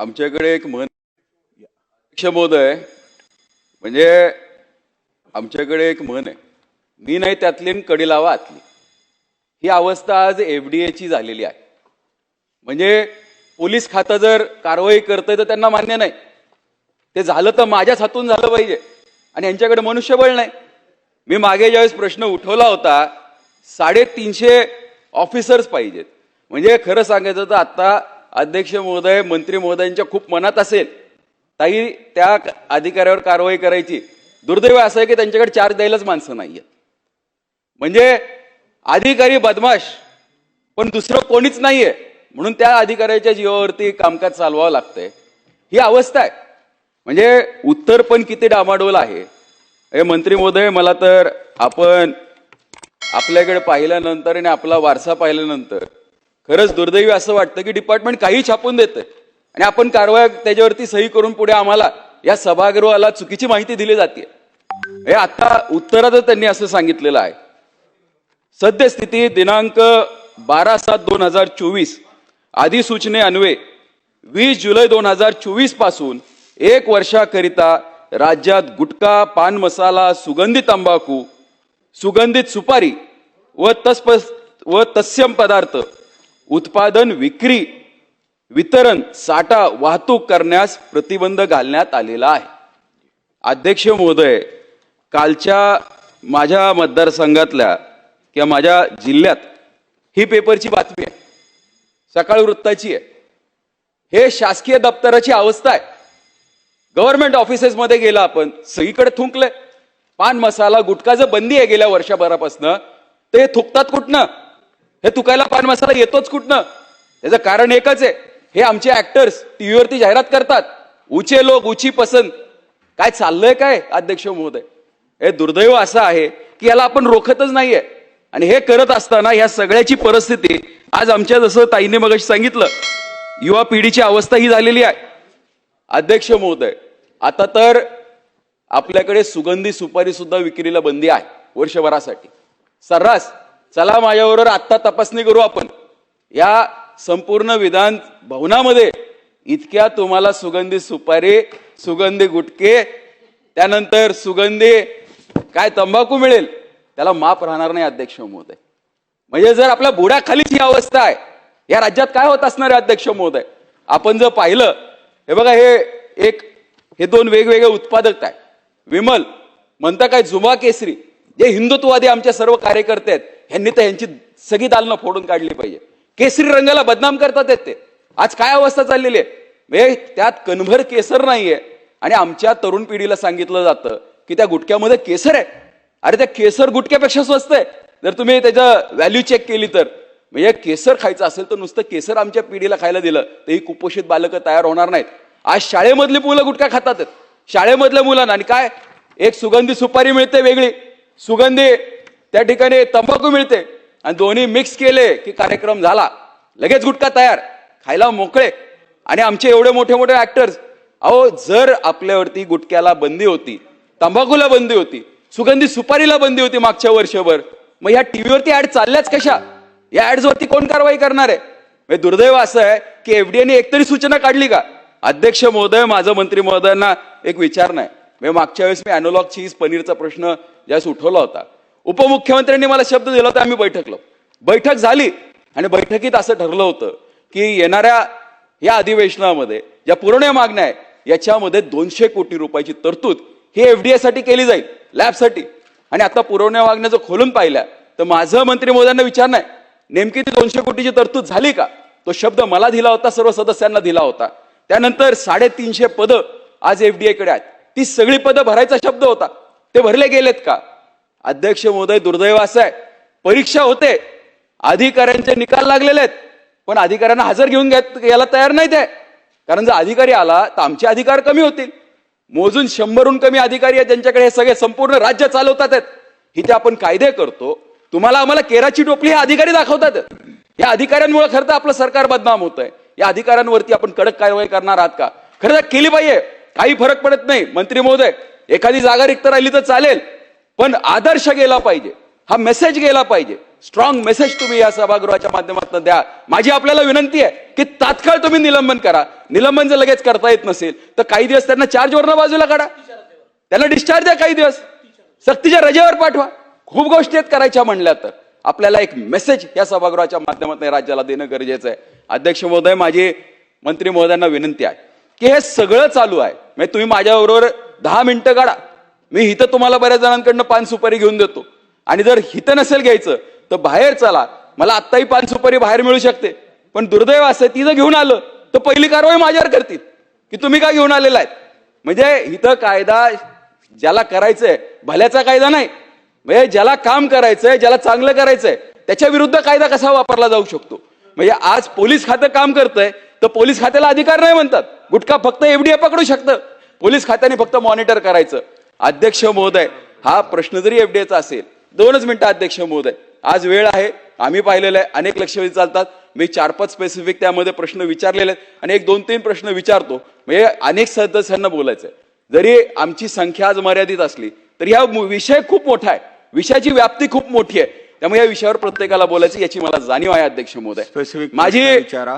आमच्याकडे एक म्हण अध्यक्ष महोदय म्हणजे आमच्याकडे एक म्हण आहे. मी नाही त्यातली कडी लावा आतली. ही अवस्था आज एफडीएची झालेली आहे. म्हणजे पोलीस खातं जर कारवाई करतंय तर त्यांना मान्य नाही. ते झालं तर माझ्याच हातून झालं पाहिजे. आणि यांच्याकडे मनुष्यबळ नाही. मी मागे ज्यावेळेस प्रश्न उठवला होता साडेतीनशे ऑफिसर्स पाहिजेत. म्हणजे खरं सांगायचं तर आता अध्यक्ष महोदय मंत्री महोदयांच्या खूप मनात असेल. ताई त्या अधिकाऱ्यावर कारवाई करायची. दुर्दैव असं आहे की त्यांच्याकडे चार्ज द्यायलाच माणसं नाहीयेत. म्हणजे अधिकारी बदमाश पण दुसरं कोणीच नाहीये. म्हणून त्या अधिकाऱ्याच्या जीवावरती कामकाज चालवावं लागतंय. ही अवस्था आहे. म्हणजे उत्तर पण किती डामाडोल आहे. हे मंत्री महोदय मला तर आपण आपल्याकडे पाहिल्यानंतर आणि आपला वारसा पाहिल्यानंतर खरंच दुर्दैवी असं वाटतं की डिपार्टमेंट काही छापून देतं. आणि आपण कारवाई त्याच्यावरती सही करून पुढे आम्हाला या सभागृहाला चुकीची माहिती दिली जाते हे आता उत्तरातच त्यांनी असं सांगितलेलं आहे. सद्यस्थिती दिनांक बारा सात दोन हजार चोवीस अधिसूचनेअन्वये वीस जुलै दोन हजार चोवीसपासून एक वर्षाकरिता राज्यात गुटखा पान मसाला सुगंधित तंबाखू सुगंधित सुपारी व तस्प व तत्सम पदार्थ उत्पादन विक्री वितरण साठा वाहतूक करण्यास प्रतिबंध घालण्यात आलेला आहे. अध्यक्ष महोदय कालच्या माझ्या मतदारसंघातल्या किंवा माझ्या जिल्ह्यात ही पेपरची बातमी आहे. सकाळ वृत्ताची आहे. हे शासकीय दप्तराची अवस्था आहे. गव्हर्नमेंट ऑफिसेसमध्ये गेला आपण सगळीकडे थुंकलंय. पान मसाला गुटखाचं बंदी आहे गेल्या वर्षभरापासनं ते थुकतात कुठनं? हे तुकायला पान मसाला येतोच कुठनं? त्याचं कारण एकच आहे. हे आमचे ऍक्टर्स टीव्हीवरती जाहिरात करतात. उचे लोक उची पसंत. काय चाललंय काय अध्यक्ष महोदय? हे दुर्दैव असं आहे की याला आपण रोखतच नाहीये. आणि हे करत असताना या सगळ्याची परिस्थिती आज आमच्या जसं ताईने मगाशी सांगितलं युवा पिढीची अवस्था ही झालेली आहे. अध्यक्ष महोदय आता तर आपल्याकडे सुगंधी सुपारी सुद्धा विक्रीला बंदी आहे वर्षभरासाठी. सर्रास. चला माझ्याबरोबर आत्ता तपासणी करू आपण. या संपूर्ण विधान भवनामध्ये इतक्या तुम्हाला सुगंधी सुपारी सुगंधी गुटके त्यानंतर सुगंधी काय तंबाखू मिळेल त्याला माप राहणार नाही अध्यक्ष महोदय. म्हणजे जर आपल्या बुडाखालीच ही अवस्था आहे या राज्यात काय होत असणार आहे अध्यक्ष महोदय? आपण जर पाहिलं हे बघा हे एक हे दोन वेगवेगळे उत्पादक आहे विमल म्हणता काय जुमा केसरी जे हिंदुत्ववादी आमचे सर्व कार्यकर्ते आहेत ह्यांनी तर ह्यांची सगळी दालनं फोडून काढली पाहिजे. केसरी रंगाला बदनाम करतात ते. आज काय अवस्था चाललेली आहे? म्हणजे त्यात कणभर केसर नाहीये. आणि आमच्या तरुण पिढीला सांगितलं जातं की त्या गुटक्यामध्ये केसर आहे. अरे त्या केसर गुटक्यापेक्षा स्वस्त आहे. जर तुम्ही त्याचं व्हॅल्यू चेक केली तर. म्हणजे केसर खायचं असेल तर नुसतं केसर आमच्या पिढीला खायला दिलं तर ही कुपोषित बालकं तयार होणार नाहीत. आज शाळेमधली मुलं गुटखा खातात शाळेमधल्या मुलांना आणि काय? एक सुगंधी सुपारी मिळते वेगळी. सुगंधी त्या ठिकाणी तंबाखू मिळते. आणि दोन्ही मिक्स केले की कार्यक्रम झाला. लगेच गुटखा तयार. खायला मोकळे. आणि आमचे एवढे मोठे मोठे ऍक्टर्स अहो जर आपल्यावरती गुटख्याला बंदी होती तंबाखूला बंदी होती सुगंधी सुपारीला बंदी होती मागच्या वर्षभर मग ह्या टीव्हीवरती ऍड चालल्याच कशा? या ऍड वरती कोण कारवाई करणार आहे? म्हणजे दुर्दैव असं आहे की एफडीएने एकतरी सूचना काढली का? अध्यक्ष महोदय माझं मंत्री महोदयांना एक विचार नाही म्हणजे मागच्या वेळेस मी अॅनोलॉग चीज पनीरचा प्रश्न ज्यास उठवला होता उपमुख्यमंत्र्यांनी मला शब्द दिला होता आम्ही बैठकलो. बैठक झाली आणि बैठकीत असं ठरलं होतं की येणाऱ्या या अधिवेशनामध्ये ज्या पुरवण्या मागण्या आहे याच्यामध्ये दोनशे कोटी रुपयाची तरतूद ही एफडीए साठी केली जाईल लॅबसाठी. आणि आता पुरवण्या मागण्या जर खोलून पाहिल्या तर माझं मंत्री मोद्यांना विचार नाही नेमकी ती दोनशे कोटीची तरतूद झाली का? तो शब्द मला दिला होता सर्व सदस्यांना दिला होता. त्यानंतर साडेतीनशे पदं आज एफडीए कडे आहेत. ती सगळी पदं भरायचा शब्द होता. ते भरले गेलेत का? अध्यक्ष महोदय दुर्दैव असं आहे. परीक्षा होते. अधिकाऱ्यांचे निकाल लागलेले आहेत. पण अधिकाऱ्यांना हजर घेऊन घेत यायला तयार नाही ते कारण जर अधिकारी आला तर आमचे अधिकार कमी होतील. मोजून शंभरहून कमी अधिकारी आहेत ज्यांच्याकडे हे सगळे संपूर्ण राज्य चालवतात आहेत. इथे आपण कायदे करतो तुम्हाला आम्हाला केराची टोपली हे अधिकारी दाखवतात. या अधिकाऱ्यांमुळे खरं तर आपलं सरकार बदनाम होत आहे या अधिकाऱ्यांवरती आपण कडक कारवाई करणार आहात का? खरं तर केली पाहिजे. काही फरक पडत नाही. मंत्री महोदय एखादी जागा रिक्त राहिली तर चालेल. पण आदर्श गेला पाहिजे. हा मेसेज गेला पाहिजे. स्ट्रॉंग मेसेज तुम्ही या सभागृहाच्या माध्यमातून द्या. माझी आपल्याला विनंती आहे की तात्काळ तुम्ही निलंबन करा. निलंबन जर लगेच करता येत नसेल तर काही दिवस त्यांना चार्जवरनं बाजूला काढा. त्यांना डिस्चार्ज द्या काही दिवस. सक्तीच्या रजेवर पाठवा. खूप गोष्टी आहेत करायच्या म्हणल्या तर. आपल्याला एक मेसेज या सभागृहाच्या माध्यमातून राज्याला देणं गरजेचं आहे. अध्यक्ष महोदय माझी मंत्री महोदयांना विनंती आहे की हे सगळं चालू आहे. म्हणजे तुम्ही माझ्याबरोबर दहा मिनिटं काढा. मी हिथं तुम्हाला बऱ्याच जणांकडनं पान सुपारी घेऊन देतो. आणि जर हिथं नसेल घ्यायचं तर बाहेर चला. मला आत्ताही पान सुपारी बाहेर मिळू शकते. पण दुर्दैव असं ती जर घेऊन आलं तर पहिली कारवाई माझ्यावर करतील. की तुम्ही काय घेऊन आलेला आहेत? म्हणजे इथं कायदा ज्याला करायचंय भल्याचा कायदा नाही. म्हणजे ज्याला काम करायचंय ज्याला चांगलं करायचंय त्याच्या विरुद्ध कायदा कसा वापरला जाऊ शकतो? म्हणजे आज पोलीस खातं काम करतंय तर पोलीस खात्याला अधिकार नाही म्हणतात. गुटखा फक्त एफडीए पकडू शकतं. पोलीस खात्याने फक्त मॉनिटर करायचं. अध्यक्ष महोदय हा प्रश्न जरी एफडीएचा असेल दोनच मिनिटं अध्यक्ष महोदय. आज वेळ आहे आम्ही पाहिलेलं आहे अनेक लक्षवेधी चालतात. मी चार पाच स्पेसिफिक त्यामध्ये प्रश्न विचारलेले आहेत आणि एक दोन तीन प्रश्न विचारतो. म्हणजे अनेक सदस्यांना बोलायचं आहे. जरी आमची संख्या आज मर्यादित असली तरी हा विषय खूप मोठा आहे. विषयाची व्याप्ती खूप मोठी आहे. त्यामुळे या विषयावर प्रत्येकाला बोलायचं याची मला जाणीव आहे अध्यक्ष महोदय. Specific माझी विचारा.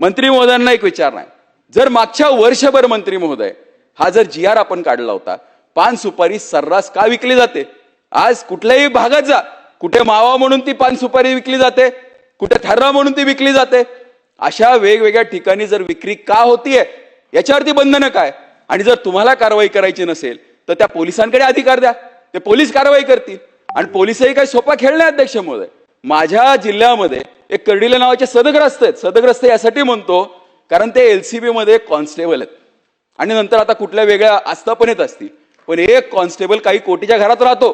मंत्री महोदयांना एक विचार नाही जर मागच्या वर्षभर मंत्री महोदय हा जर जी आर आपण काढला होता पान सुपारी सर्रास का विकली जाते? आज कुठल्याही भागात जा. कुठे मावा म्हणून ती पान सुपारी विकली जाते कुठे थर्रा म्हणून ती विकली जाते. अशा वेगवेगळ्या ठिकाणी जर विक्री का होतीये याच्यावरती बंधनं काय? आणि जर तुम्हाला कारवाई करायची नसेल तर त्या पोलिसांकडे अधिकार द्या. ते पोलीस कारवाई करतील. आणि पोलिसही काही सोपा खेळ नाही अध्यक्ष महोदय माझ्या जिल्ह्यामध्ये एक कर्डिले नावाचे सदग्रस्त आहेत. सदग्रस्त यासाठी म्हणतो कारण ते एलसीबी मध्ये कॉन्स्टेबल आहेत. आणि नंतर आता कुठल्या वेगळ्या आस्थापनेत असतील. पण एक कॉन्स्टेबल काही कोटीच्या घरात राहतो.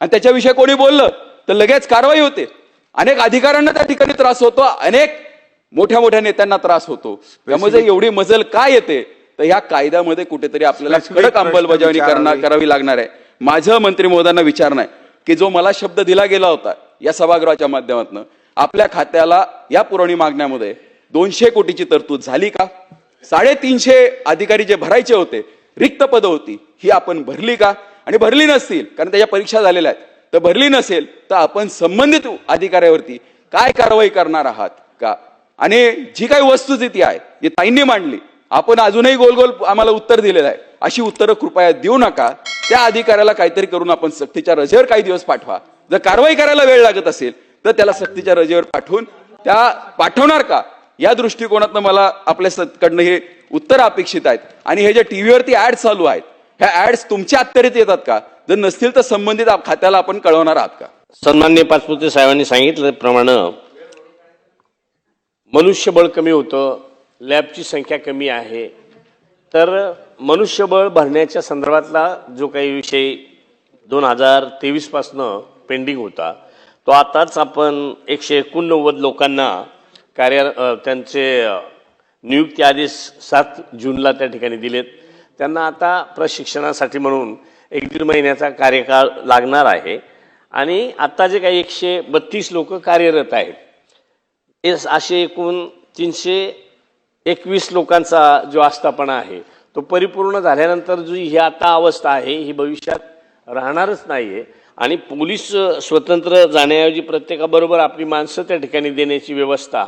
आणि त्याच्याविषयी कोणी बोललं तर लगेच कारवाई होते. अनेक अधिकाऱ्यांना त्या ठिकाणी त्रास होतो. अनेक मोठ्या मोठ्या नेत्यांना त्रास होतो. त्यामुळे एवढी मजल काय येते? तर ह्या कायद्यामध्ये कुठेतरी आपल्याला कडक अंमलबजावणी करणार. करावी लागणार आहे. माझं मंत्री महोदयांना विचार नाही. की जो मला शब्द दिला गेला होता या सभागृहाच्या माध्यमातून आपल्या खात्याला या पुरवणी मागण्यामध्ये दोनशे कोटीची तरतूद झाली का? साडेतीनशे अधिकारी जे भरायचे होते रिक्त पदं होती. ही आपण भरली का? आणि भरली नसतील कारण त्याच्या परीक्षा झालेल्या आहेत तर भरली नसेल तर आपण संबंधित अधिकाऱ्यावरती काय कारवाई करणार आहात का? आणि जी काही वस्तुस्थिती आहे जी ताईंनी मांडली आपण अजूनही गोल गोल आम्हाला उत्तर दिलेलं आहे. अशी उत्तरं कृपया देऊ नका. त्या अधिकाऱ्याला काहीतरी करून आपण सक्तीच्या रजेवर काही दिवस पाठवा. जर कारवाई करायला वेळ लागत असेल तर त्याला सक्तीच्या रजेवर पाठवून त्या पाठवणार का? या दृष्टिकोनातनं मला आपल्याकडनं हे उत्तर अपेक्षित आहेत. आणि हे जे टीव्हीवरती ॲड चालू आहेत ह्या ऍड्स तुमच्या अत्तरीत येतात का? जर नसतील तर संबंधित खात्याला आपण कळवणार आहात का? सन्मान्य पाचपुते साहेबांनी सांगितल्याप्रमाणे मनुष्यबळ कमी होतं लॅबची संख्या कमी आहे. तर मनुष्यबळ भरण्याच्या संदर्भातला जो काही विषय दोन हजार तेवीसपासनं पेंडिंग होता तो आताच आपण एकशे एकोणनव्वद लोकांना कार्य त्यांचे नियुक्ती आदेश सात जूनला त्या ठिकाणी दिलेत. त्यांना आता प्रशिक्षणासाठी म्हणून एक दीड महिन्याचा कार्यकाळ लागणार आहे. आणि आत्ता जे काही एकशे बत्तीस लोक कार्यरत आहेत एस असे एकूण तीनशे एकवीस लोकांचा जो आस्थापना आहे तो परिपूर्ण झाल्यानंतर जी ही आता अवस्था आहे ही भविष्यात राहणारच नाही आहे आणि पोलीस स्वतंत्र जाण्याऐवजी प्रत्येकाबरोबर आपली माणसं त्या ठिकाणी देण्याची व्यवस्था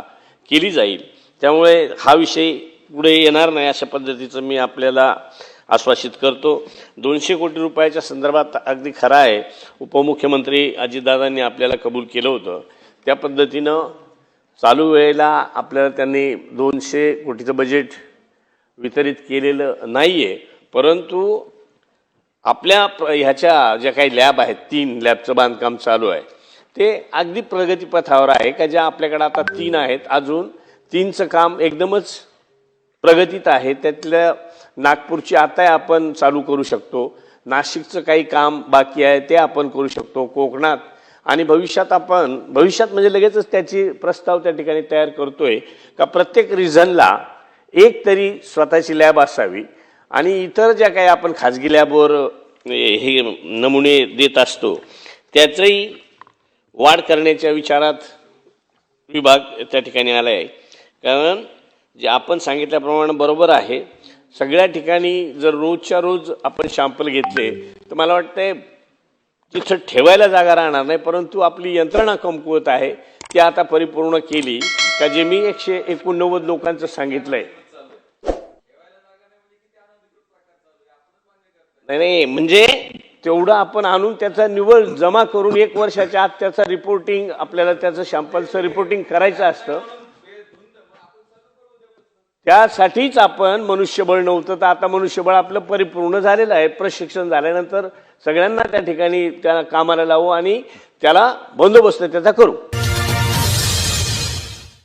केली जाईल. त्यामुळे हा विषय पुढे येणार नाही अशा पद्धतीचं मी आपल्याला आश्वासित करतो. दोनशे कोटी रुपयाच्या संदर्भात अगदी खरा आहे उपमुख्यमंत्री अजितदादांनी आपल्याला कबूल केलं होतं. त्या पद्धतीनं चालू वेळेला आपल्याला त्यांनी दोनशे कोटीचं बजेट वितरित केलेलं नाही आहे परंतु आपल्या ह्याच्या ज्या काही लॅब आहेत तीन लॅबचं बांधकाम चालू आहे. ते अगदी प्रगतीपथावर आहे का ज्या आपल्याकडे आता तीन आहेत. अजून तीनचं काम एकदमच प्रगतीत आहे. त्यातल्या नागपूरची आता आपण चालू करू शकतो. नाशिकचं काही काम बाकी आहे ते आपण करू शकतो. कोकणात आणि भविष्यात आपण भविष्यात म्हणजे लगेचच त्याची प्रस्ताव त्या ठिकाणी तयार करतोय का प्रत्येक रिझनला एक तरी स्वतःची लॅब असावी. आणि इतर ज्या काही आपण खाजगी लॅबवर हे नमुने देत असतो त्याचंही वाढ करण्याच्या विचारात विभाग त्या ठिकाणी आला आहे कारण जे आपण सांगितल्याप्रमाणे बरोबर आहे सगळ्या ठिकाणी जर रोजच्या रोज आपण शॅम्पल घेतले तर मला वाटतंय तिथं ठेवायला जागा राहणार नाही परंतु आपली यंत्रणा कमकुवत आहे ती आता परिपूर्ण केली का जे मी एकशे एकोणनव्वद लोकांचं सांगितलंय. नाही नाही म्हणजे तेवढं आपण आणून त्याचा निवळ जमा करून एक वर्षाच्या आत त्याचा रिपोर्टिंग आपल्याला त्याचं शॅम्पलचं रिपोर्टिंग करायचं असतं. त्यासाठीच आपण मनुष्यबळ नव्हतं. तर आता मनुष्यबळ आपलं परिपूर्ण झालेलं आहे. प्रशिक्षण झाल्यानंतर सगळ्यांना त्या ठिकाणी त्या कामाला लावू आणि त्याला बंदोबस्त त्याचा करू.